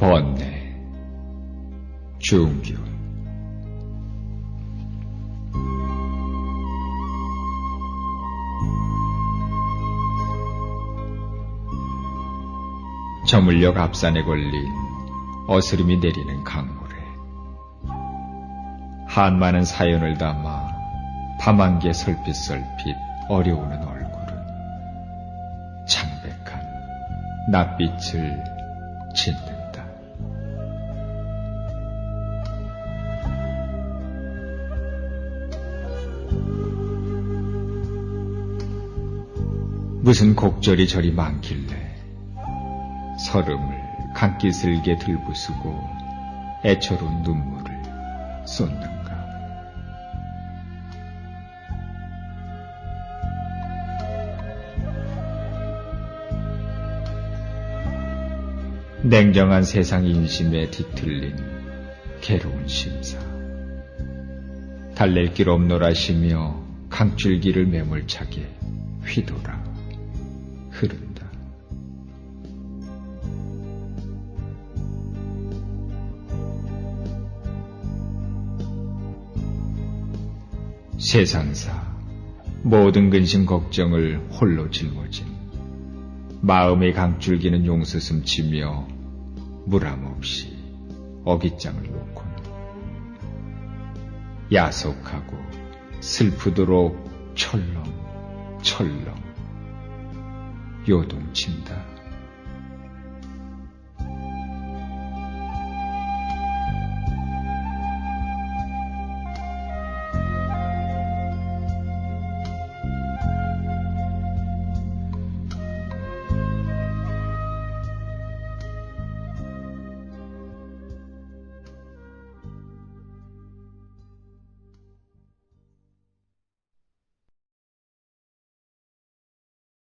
번뇌, 중균. 저물녘 앞산에 걸린 어스름이 내리는 강물에 한 많은 사연을 담아 밤안개 설핏설핏 어려우는 얼굴은 창백한 낯빛을 짓는 무슨 곡절이 저리 많길래 서름을 강기슬게 들부수고 애처로운 눈물을 쏟는가. 냉정한 세상 인심에 뒤틀린 괴로운 심사. 달랠 길 없노라시며 강줄기를 매몰차게 휘돌아 흐른다. 세상사 모든 근심 걱정을 홀로 짊어진 마음의 강줄기는 용서슴 치며 무람 없이 어깃장을 야속하고 슬프도록 철렁 철렁 요동친다.